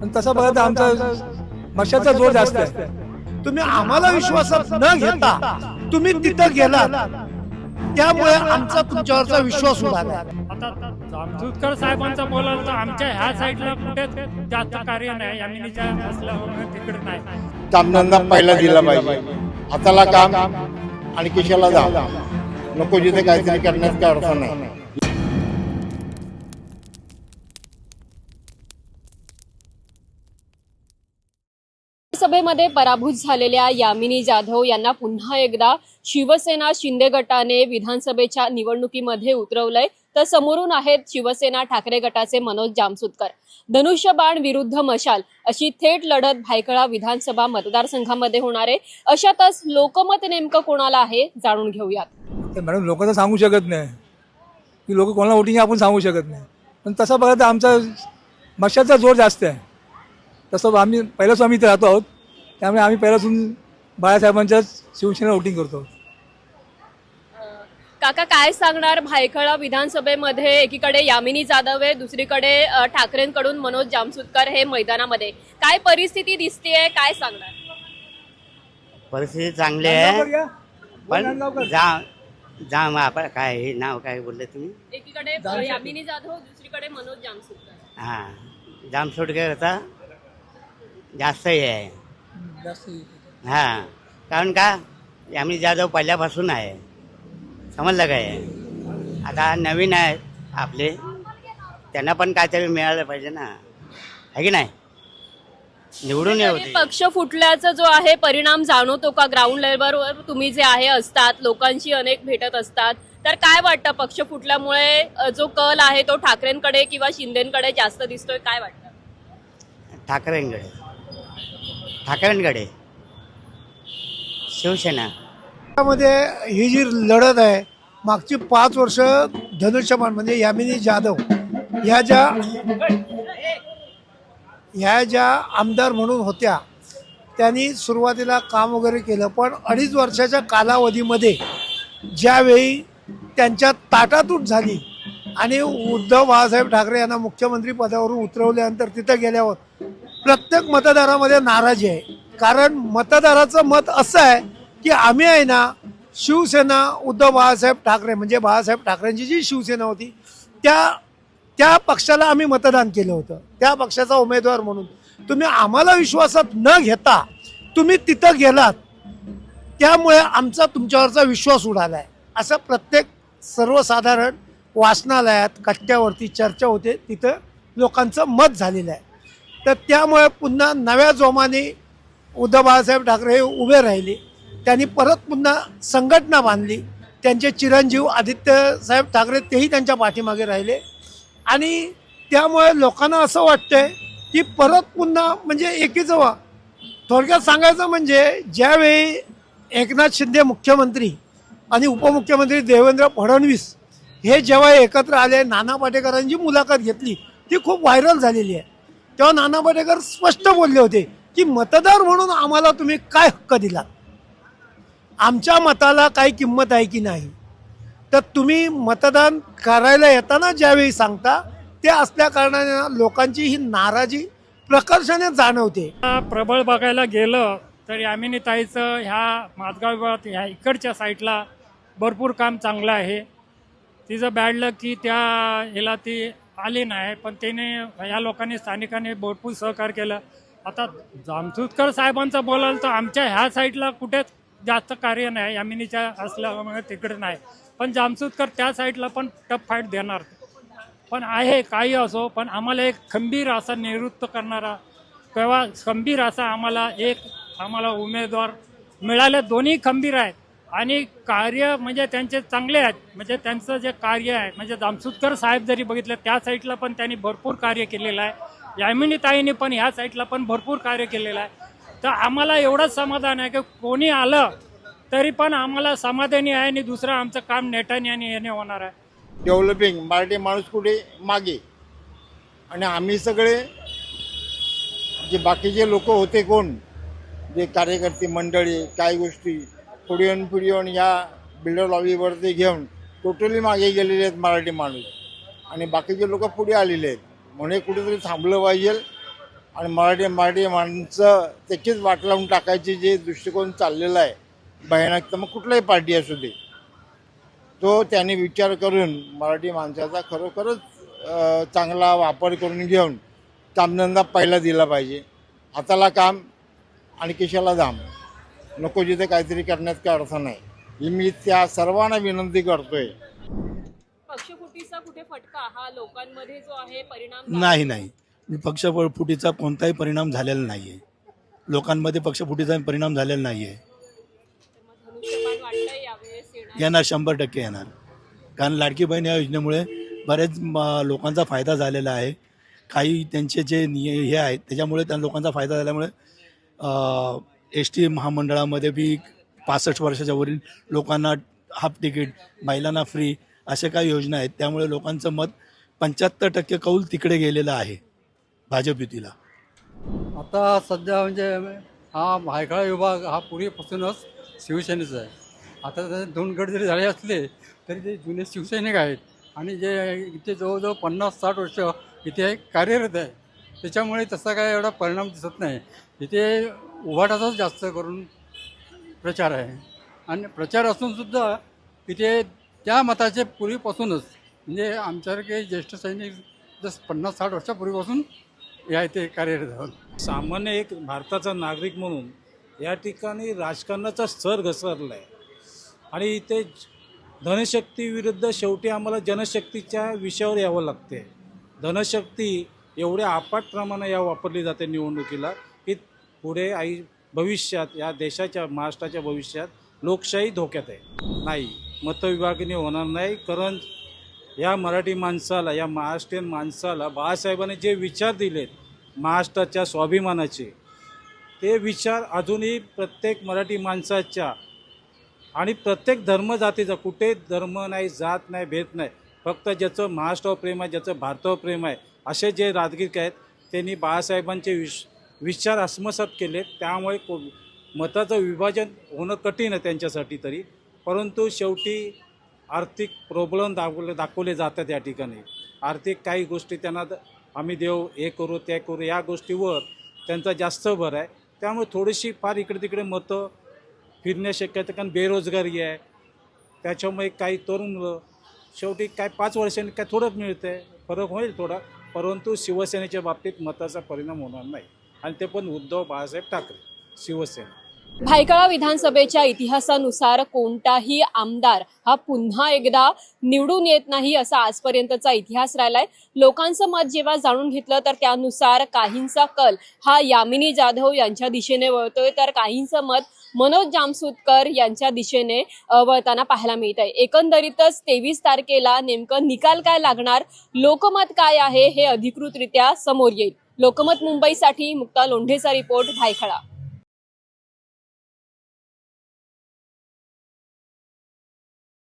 पण तसं बघा तर आमचा मशाचा जोर जास्त आहे. तुम्ही आम्हाला विश्वासात न घेता तुम्ही तिथं गेलात. त्यामुळे आमचा तुमच्यावरचा विश्वास उडाला आता जामसुदकर साहेबांचं बोलाल तर आमच्या ह्या साईडला कुठे जास्त कार्य नाही. यामिनीच्या असल्यामुळे तिकडे नाही. कामधंदा पहिला दिला पाहिजे. हाताला काम आणि किशाला दाम नको जिथे काहीतरी करण्यात काय अर्थ नाही. सभेमध्ये पराभूत झालेल्या यामिनी जाधव यांना पुन्हा एकदा शिवसेना शिंदे गटाने विधानसभेच्या निवडणुकीमध्ये उतरवलंय. तर समोरून आहेत शिवसेना ठाकरे गटाचे मनोज जामसुदकर धनुष्यबाण विरुद्ध मशाल अशी थेट लढत भायखळा विधानसभा मतदारसंघामध्ये होणार आहे. अशातच लोकमत नेमकं कोणाला आहे जाणून घेऊयात. तर मॅडम लोक तर सांगू शकत नाही. की लोक कोणाला वोटिंग आपण सांगू शकत नाही. पण तसं बघा तर आमचा मशाचा जोर जास्त आहे. तसं आम्ही पहिल्याच आम्ही इथे राहतो आहोत. त्यामुळे आम्ही पहिल्यापासून बाळासाहेबांच्याच शिवसेना वोटिंग करतो काका काय सांगणार? भायखळा विधानसभेमध्ये एकीकडे यामिनी जाधव आहे दुसरीकडे ठाकरेंकडून मनोज जामसुदकर हे मैदानामध्ये काय परिस्थिती दिसतेय? काय सांगणार? परिस्थिती चांगली आहे पण जा जाम आपण काय हे नाव काय बोलले तुम्ही? एकीकडे यामिनी जाधव दुसरीकडे मनोज जामसुदकर हां जाम सोडकर आता जास्त हे आहे. हां कारण का आम्ही जाधव पहिल्यापासून आहे. समजलं काय आता नवीन आहेत आपले. त्यांना पण काहीतरी मिळालं पाहिजे ना. आहे की नाही? निवडून येऊ तरी पक्ष फुटल्याचा जो आहे परिणाम जाणवतो का? ग्राउंड लेवलवर तुम्ही जे आहे असतात लोकांशी अनेक भेटत असतात. तर काय वाटतं पक्ष फुटल्यामुळे अ, जो कल आहे तो ठाकरेंकडे किंवा शिंदेकडे जास्त दिसतोय? काय वाटतं? ठाकरेंकडे. ठाकरेंकडे. शिवसेना. त्यामध्ये ही जी लढत आहे मागची पाच वर्ष धनुष्यमान म्हणजे यामिनी जाधव या ज्या ह्या ज्या आमदार म्हणून होत्या त्यांनी सुरुवातीला काम वगैरे केलं पण अडीच वर्षाच्या कालावधीमध्ये ज्यावेळी त्यांच्या ताटातूट झाली आणि उद्धव बाळासाहेब ठाकरे यांना मुख्यमंत्री पदावरून उतरवल्यानंतर तिथं गेल्यावर प्रत्येक मतदारामध्ये नाराजी आहे. कारण मतदाराचं मत असं आहे की आम्ही आहे ना शिवसेना उद्धव बाळासाहेब ठाकरे म्हणजे बाळासाहेब ठाकरेंची जी शिवसेना होती त्या त्या पक्षाला आम्ही मतदान केलं होतं. त्या पक्षाचा उमेदवार म्हणून. तुम्ही आम्हाला विश्वासात न घेता तुम्ही तिथं गेलात त्यामुळे आमचा तुमच्यावरचा विश्वास उडाला आहे असं प्रत्येक सर्वसाधारण वाचनालयात कट्ट्यावरती चर्चा होते तिथं लोकांचं मत झालेलं आहे. तर त्यामुळे पुन्हा नव्या जोमाने उद्धव बाळासाहेब ठाकरे हे उभे राहिले. त्यांनी परत पुन्हा संघटना बांधली. त्यांचे चिरंजीव आदित्यसाहेब ठाकरे तेही त्यांच्या पाठीमागे राहिले. आणि त्यामुळे लोकांना असं वाटतंय की परत पुन्हा म्हणजे एकीजवळ थोडक्यात सांगायचं म्हणजे ज्यावेळी एकनाथ शिंदे मुख्यमंत्री आणि उपमुख्यमंत्री देवेंद्र फडणवीस हे जेव्हा एकत्र आले नाना पाटेकरांची मुलाखत घेतली ती खूप व्हायरल झालेली आहे. तेव्हा नाना पाटेकर स्पष्ट बोलले होते की मतदार म्हणून आम्हाला तुम्ही काय हक्क दिला आमच्या मताला काही किंमत आहे की नाही? तर तुम्ही मतदान करायला येताना ज्यावेळी सांगता ते असल्या कारणाने लोकांची ही नाराजी प्रकर्षाने जाणवते. प्रबळ बघायला गेलं तर यामिनी ताईचं ह्या माझगाव विभागात ह्या इकडच्या साईडला भरपूर काम चांगलं आहे. तिचं बॅड लक की त्या ह्याला ती आली नाही पण त्याने या लोकांनी स्थानिकांनी भरपूर सहकार्य केलं. आता जामसूतकर साहेबांचं बोलाल तर आमच्या ह्या साईडला कुठेच जास्त कार्य नाही. यामिनीच्या असल्यामुळे तिकडे नाही. पण जामसूतकर त्या साईडला पण टफ फाईट देणार. पण आहे काही असो पण आम्हाला एक खंबीर असा निवृत्त करणारा किंवा खंबीर असा आम्हाला एक आम्हाला उमेदवार मिळाले. दोन्ही खंबीर आहेत. आणि कार्य म्हणजे त्यांचे चांगले आहेत. म्हणजे त्यांचं जे कार्य आहे म्हणजे जामसुदकर साहेब जरी बघितलं त्या साईडला पण त्यांनी भरपूर कार्य केलेलं आहे. यामिनीताईंनी पण ह्या साईडला पण भरपूर कार्य केलेलं आहे. तर आम्हाला एवढंच समाधान आहे की कोणी आलं तरी पण आम्हाला समाधानी आहे आणि दुसरं आमचं काम नेटाने आणि याने होणार आहे. डेव्हलपिंग मराठी माणूस कुठे? मागे. आणि आम्ही सगळे जे बाकीचे लोक होते कोण? जे कार्यकर्ते मंडळी काय गोष्टी? पुढे पुढे या बिल्डर लॉबीवरती घेऊन टोटली मागे गेलेले आहेत मराठी माणूस. आणि बाकीचे लोक पुढे आलेले आहेत. म्हणे कुठेतरी थांबलं पाहिजे. आणि मराठी मराठी माणसं त्याचीच वाट लावून टाकायची जे दृष्टिकोन चाललेला आहे. भयानक. तर मग कुठलाही पार्टी असू दे. तो त्याने विचार करून मराठी माणसाचा खरोखरच चांगला वापर करून घेऊन कामधंदा पहिला दिला पाहिजे. हाताला काम आणि केशाला धाम नको जिथे काहीतरी करण्यात काय अर्थ नाही ही मी त्या सर्वांना विनंती करतोय. पक्षफुटीचा कुठे फटका हा लोकांमध्ये जो आहे परिणाम नाही नाही. पक्षफुटीचा कोणताही परिणाम झालेला नाही आहे लोकांमध्ये पक्षफुटीचा परिणाम झालेला नाही आहे धनुष्यबाण वाटतंय यावेळेस येणार येणार शंभर टक्के येणार. कारण लाडकी बहीण या योजनेमुळे बरेच म- लोकांचा फायदा झालेला आहे. काही त्यांचे जे निय हे आहेत त्याच्यामुळे त्या लोकांचा फायदा झाल्यामुळे एस टी महामंडळामध्ये बी पासष्ट वर्षाच्या वरील लोकांना हाफ तिकीट महिलांना फ्री अशा काही योजना आहेत. त्यामुळे लोकांचं मत पंच्याहत्तर टक्के कौल तिकडे गेलेलं आहे भाजप युतीला आता सध्या म्हणजे हा भायखळा विभाग हा पूर्वीपासूनच शिवसेनेचा आहे. आता दोन गट जरी झाले असले तरी ते जुने शिवसैनिक आहेत आणि जे इथे जवळजवळ पन्नास साठ वर्ष इथे कार्यरत आहे. त्याच्यामुळे तसा काय एवढा परिणाम दिसत नाही. इथे उभाटाचाच जास्त करून प्रचार आहे. आणि प्रचार असूनसुद्धा इथे त्या मताचे पूर्वीपासूनच म्हणजे आमच्यासारखे ज्येष्ठ सैनिक जसं पन्नास साठ वर्षापूर्वीपासून या इथे कार्यरत आहोत. सामान्य एक भारताचा नागरिक म्हणून या ठिकाणी राजकारणाचा स्तर घसरला आहे. आणि इथे धनशक्तीविरुद्ध शेवटी आम्हाला जनशक्तीच्या विषयावर यावं लागते धनशक्ती एवढ्या आपाट प्रमाणात या वापरली जाते निवडणुकीला. पुढे आई भविष्यात या देशाच्या महाराष्ट्राच्या भविष्यात लोकशाही धोक्यात आहे. नाही मतविभागणी होणार नाही कारण या मराठी माणसाला या महाराष्ट्रीयन माणसाला बाळासाहेबांनी जे विचार दिलेत महाराष्ट्राच्या स्वाभिमानाचे ते विचार अजूनही प्रत्येक मराठी माणसाच्या आणि प्रत्येक धर्म जातीचा कुठे धर्म नाही जात नाही भेद नाही फक्त ज्याचं महाराष्ट्रावर प्रेम आहे ज्याचं भारतावर प्रेम आहे असे जे राजगीर आहेत त्यांनी बाळासाहेबांचे विश विचार आत्मसात केले त्यामुळे को मताचं विभाजन होणं कठीण आहे त्यांच्यासाठी तरी. परंतु शेवटी आर्थिक प्रॉब्लेम दाखवले दाखवले जातात या ठिकाणी. आर्थिक काही गोष्टी त्यांना आम्ही देऊ हे करू ते करू या गोष्टीवर त्यांचा जास्त भर आहे. त्यामुळे थोडीशी फार इकडे तिकडे मतं फिरण्या शक्य कारण बेरोजगारी आहे. त्याच्यामुळे काही तरुण शेवटी काय पाच वर्षांनी काय थोडं मिळतं आहे फरक होईल थोडा. परंतु शिवसेनेच्या बाबतीत मताचा परिणाम होणार नाही. आणि ते पण उद्धव बाळासाहेब ठाकरे शिवसेना. भायखळा विधानसभेच्या इतिहासानुसार कोणताही आमदार हा पुन्हा एकदा निवडून येत नाही असा आजपर्यंतचा इतिहास राहिलाय. लोकांचं मत जेव्हा जाणून घेतलं तर त्यानुसार काहींचा कल हा यामिनी जाधव यांच्या दिशेने वळतोय तर काहींचं मत मनोज जामसुदकर यांच्या दिशेने वळताना पाहायला मिळत आहे एकंदरीतच तेवीस तारखेला नेमकं निकाल काय लागणार लोकमत काय आहे हे अधिकृतरित्या समोर येईल. लोकमत मुंबईसाठी मुक्ता लोंढेचा रिपोर्ट भायखळा.